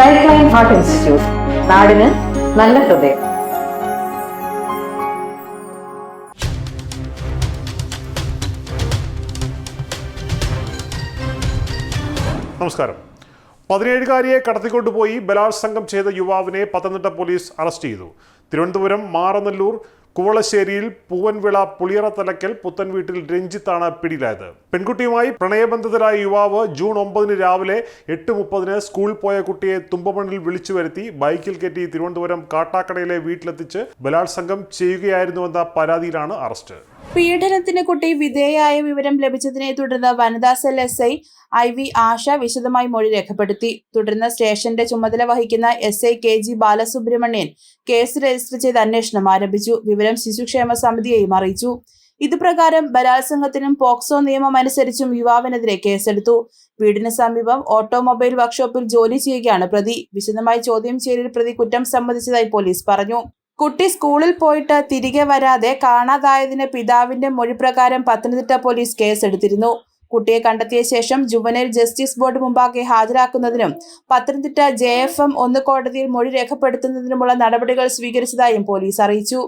Life line heart institute നാടിന് നല്ല ഹൃദയം. നമസ്കാരം. പതിനേഴുകാരിയെ കടത്തിക്കൊണ്ടുപോയി ബലാത്സംഗം ചെയ്ത യുവാവിനെ പത്തനംതിട്ട പോലീസ് അറസ്റ്റ് ചെയ്തു. തിരുവനന്തപുരം മാറനല്ലൂർ കുവളശ്ശേരിയിൽ പൂവൻവിള പുളിയറ തലക്കൽ പുത്തൻ വീട്ടിൽ രഞ്ജിത്താണ് പിടിയിലായത്. പെൺകുട്ടിയുമായി പ്രണയബന്ധിതരായ യുവാവ് ജൂൺ ഒമ്പതിന് രാവിലെ എട്ട് മുപ്പതിന് സ്കൂളിൽ പോയ കുട്ടിയെ തുമ്പമണ്ണിൽ വിളിച്ചു വരുത്തി ബൈക്കിൽ കയറ്റി തിരുവനന്തപുരം കാട്ടാക്കടയിലെ വീട്ടിലെത്തിച്ച് ബലാത്സംഗം ചെയ്യുകയായിരുന്നുവെന്ന പരാതിയിലാണ് അറസ്റ്റ്. പീഡനത്തിന് കുട്ടി വിധേയായ വിവരം ലഭിച്ചതിനെ തുടർന്ന് വനിതാ cell S I I V Asha വിശദമായി മൊഴി രേഖപ്പെടുത്തി. തുടർന്ന് സ്റ്റേഷന്റെ ചുമതല വഹിക്കുന്ന S I K G Balasubramanian case register ചെയ്ത് അന്വേഷണം ആരംഭിച്ചു. വിവരം ശിശുക്ഷേമ സമിതിയെയും അറിയിച്ചു. ഇതുപ്രകാരം ബലാത്സംഗത്തിനും പോക്സോ നിയമം അനുസരിച്ചും യുവാവിനെതിരെ കേസെടുത്തു. വീടിന് സമീപം ഓട്ടോമൊബൈൽ വർക്ക്ഷോപ്പിൽ ജോലി ചെയ്യുകയാണ് പ്രതി. വിശദമായി ചോദ്യം ചെയ്യലിൽ പ്രതി കുറ്റം സമ്മതിച്ചതായി പോലീസ് പറഞ്ഞു. കുട്ടി സ്കൂളിൽ പോയിട്ട് തിരികെ വരാതെ കാണാതായതിന് പിതാവിന്റെ മൊഴി പ്രകാരം പത്തനംതിട്ട പോലീസ് കേസെടുത്തിരുന്നു. കുട്ടിയെ കണ്ടെത്തിയ ശേഷം ജുവനൈൽ ജസ്റ്റിസ് ബോർഡ് മുമ്പാകെ ഹാജരാക്കുന്നതിനും പത്തനംതിട്ട ജെ എഫ് എം ഒന്ന് കോടതിയിൽ മൊഴി രേഖപ്പെടുത്തുന്നതിനുമുള്ള നടപടികൾ സ്വീകരിച്ചതായും പോലീസ് അറിയിച്ചു.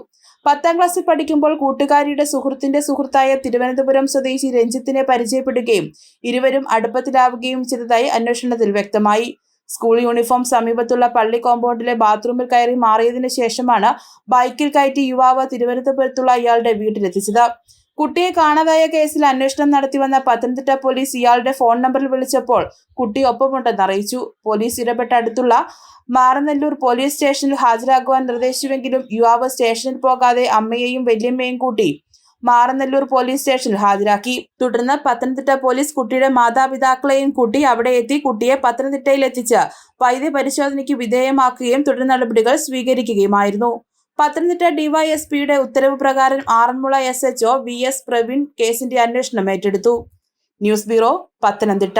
പത്താം ക്ലാസ്സിൽ പഠിക്കുമ്പോൾ കൂട്ടുകാരിയുടെ സുഹൃത്തിന്റെ സുഹൃത്തായ തിരുവനന്തപുരം സ്വദേശി രഞ്ജിത്തിനെ പരിചയപ്പെടുകയും ഇരുവരും അടുപ്പത്തിലാവുകയും ചെയ്തതായി അന്വേഷണത്തിൽ വ്യക്തമായി. സ്കൂൾ യൂണിഫോം സമീപത്തുള്ള പള്ളി കോമ്പൗണ്ടിലെ ബാത്റൂമിൽ കയറി മാറിയതിനു ശേഷമാണ് ബൈക്കിൽ കയറ്റി യുവാവ് തിരുവനന്തപുരത്തുള്ള ഇയാളുടെ വീട്ടിലെത്തിച്ചത്. കുട്ടിയെ കാണാതായ കേസിൽ അന്വേഷണം നടത്തിവന്ന പത്തനംതിട്ട പോലീസ് ഇയാളുടെ ഫോൺ നമ്പറിൽ വിളിച്ചപ്പോൾ കുട്ടി ഒപ്പമുണ്ടെന്ന് അറിയിച്ചു. പോലീസ് ഇടപെട്ട അടുത്തുള്ള മാറനല്ലൂർ പോലീസ് സ്റ്റേഷനിൽ ഹാജരാകുവാൻ നിർദ്ദേശിച്ചുവെങ്കിലും യുവാവ് സ്റ്റേഷനിൽ പോകാതെ അമ്മയെയും വല്യമ്മയും കൂട്ടി മാറനല്ലൂർ പോലീസ് സ്റ്റേഷനിൽ ഹാജരാക്കി. തുടർന്ന് പത്തനംതിട്ട പോലീസ് കുട്ടിയുടെ മാതാപിതാക്കളെയും കൂട്ടി അവിടെ എത്തി കുട്ടിയെ പത്തനംതിട്ടയിൽ എത്തിച്ച് വൈദ്യ പരിശോധനയ്ക്ക് വിധേയമാക്കുകയും തുടർ നടപടികൾ സ്വീകരിക്കുകയുമായിരുന്നു. പത്തനംതിട്ട ഡിവൈഎസ്പിയുടെ ഉത്തരവ് പ്രകാരം Aranmula S H O V S Praveen കേസിന്റെ അന്വേഷണം ഏറ്റെടുത്തു. News bureau Pathanamthitta.